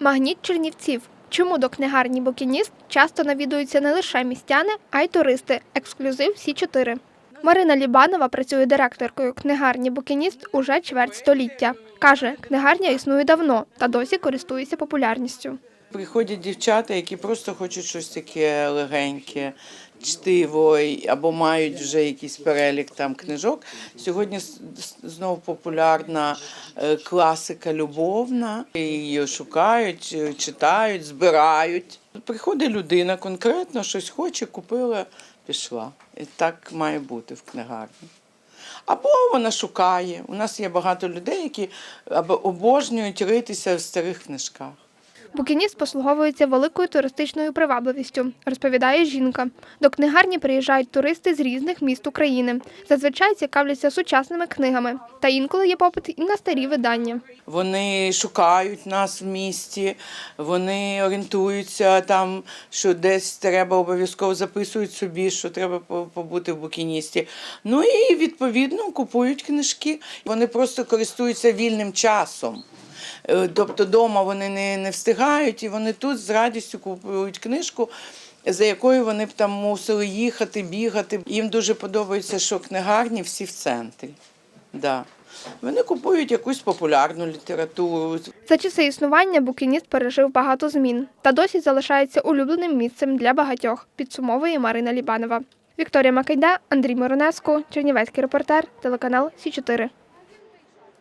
Магніт Чернівців. Чому до книгарні Букініст часто навідуються не лише містяни, а й туристи. Ексклюзив всі 4 Марина Лібанова працює директоркою книгарні Букініст уже чверть століття. Каже, книгарня існує давно та досі користується популярністю. Приходять дівчата, які просто хочуть щось таке легеньке, чтиво, або мають вже якийсь перелік там книжок. Сьогодні знову популярна е, класика любовна. Її шукають, е, читають, збирають. Приходить людина конкретно, щось хоче, купила, пішла. І так має бути в книгарні. Або вона шукає. У нас є багато людей, які обожнюють ритися в старих книжках. Букініст послуговується великою туристичною привабливістю, розповідає жінка. До книгарні приїжджають туристи з різних міст України. Зазвичай цікавляться сучасними книгами, та інколи є попит і на старі видання. Вони шукають нас в місті, вони орієнтуються там, що десь треба обов'язково записують собі, що треба по- побути в букіністі. Ну і відповідно купують книжки. Вони просто користуються вільним часом. Е, Тобто вдома вони не, не встигають, і вони тут з радістю купують книжку, за якою вони б там мусили їхати, бігати. Їм дуже подобається, що книгарні всі в центрі. Да. Вони купують якусь популярну літературу, За часи існування букініст пережив багато змін та досі залишається улюбленим місцем для багатьох, підсумовує Марина Лібанова. Вікторія Макайда, Андрій Моронеско, Чернівецький репортер, телеканал Сі 4